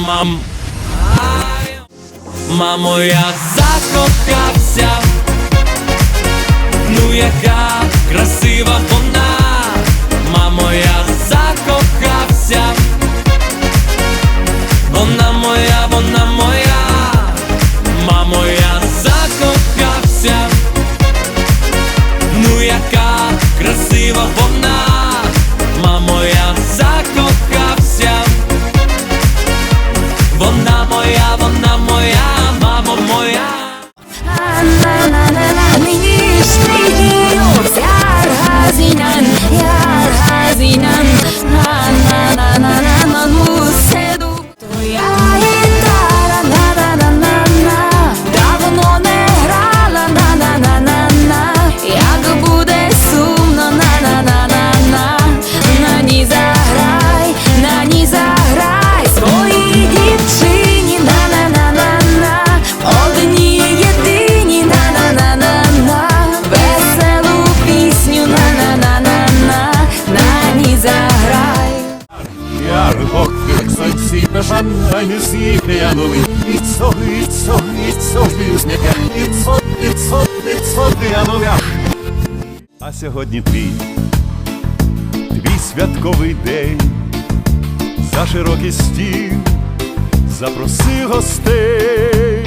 мам. Мамо, я закохався. Ну яка красива It's so, it's so, it's so я ну я А сьогодні твій Твій святковий день За широкий стіл Запроси гостей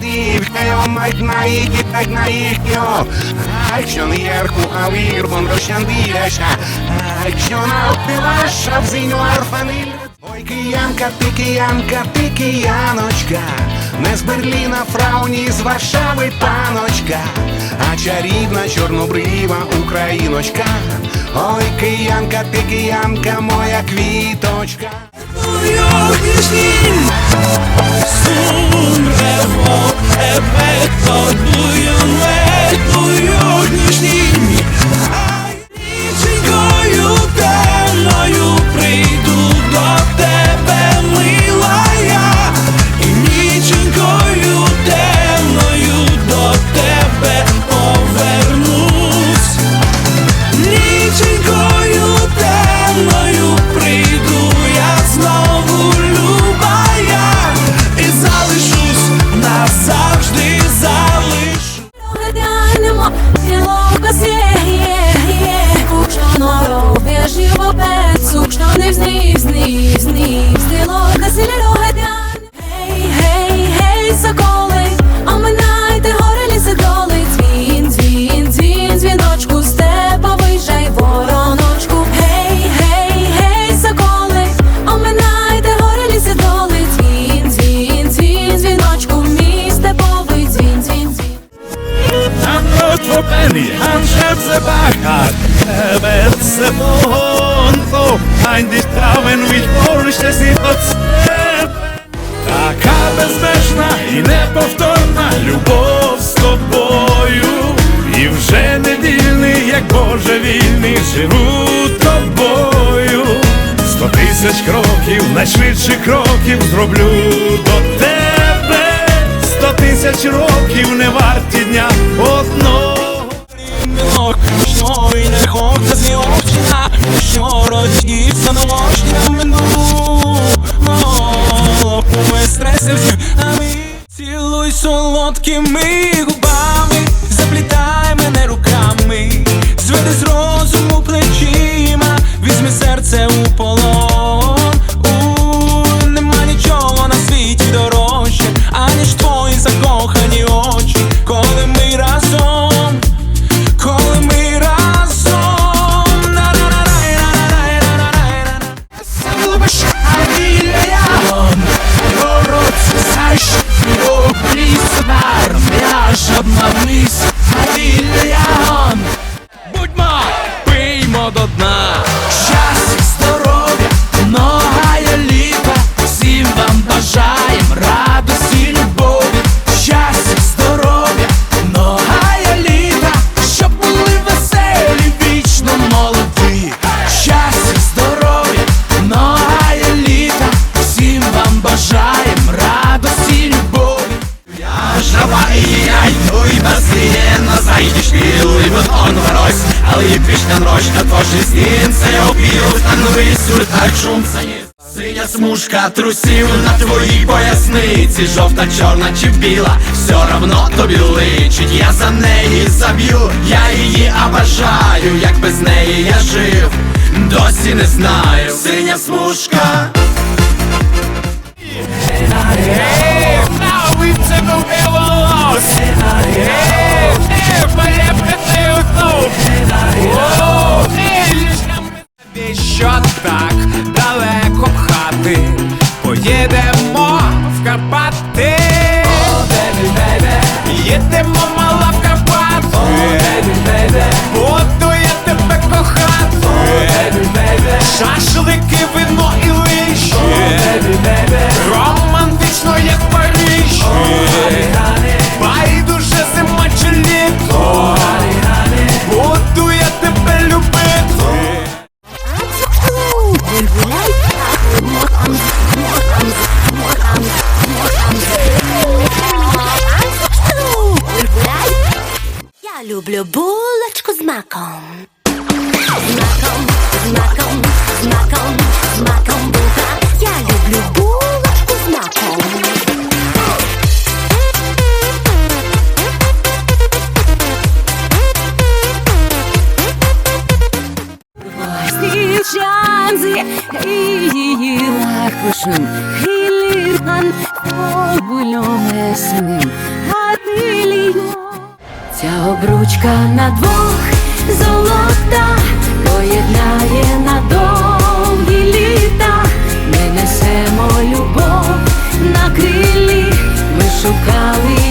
Dívkajo, majd máig, itt máig, jó Action érku a vírban, rösen dívesa Action a pilassabb zinю арфаниль Ой, киянка, ти киянка, ти кияночка. Не з Берліна, фрауні, з Варшави, паночка. А чарівна чорнобрива україночка. Ой, киянка, ти киянка, моя квіточка Your Son revo, schätze Bachar Även se på honom Ein dich trauen, mich borste si под Така безмежна і неповторна любов з тобою. І вже не вільний, як Боже вільний, живу тобою. Сто тисяч кроків, найшвидших кроків зроблю до тебе. Сто тисяч років не варті дня одного що й не хоче з очна, що родівся ночня мину. Ми стресив, а ми цілуй солодкими губами, заплітай мене руками, зведи з розуму плечима, візьми серце у полон. Новий так Синя смужка трусів на твоїй поясниці. Жовта, чорна чи біла, все равно тобі личить. Я за неї заб'ю, я її обожаю Як без неї я жив, досі не знаю. Синя смужка Шашлики, вино і лиш Романтично, як в Париж. Байдуже зима чи літо. Буду я тебе любити. Я люблю булочку з маком. З маком, з маком, маком, маком булка. Я люблю булочку з маком. Stillschanze, ilakuşum, hilirhan, обульомесеним, гадилію. Ця обручка на двох золота поєднає на літа. Ми несемо любов на крилі, ми шукали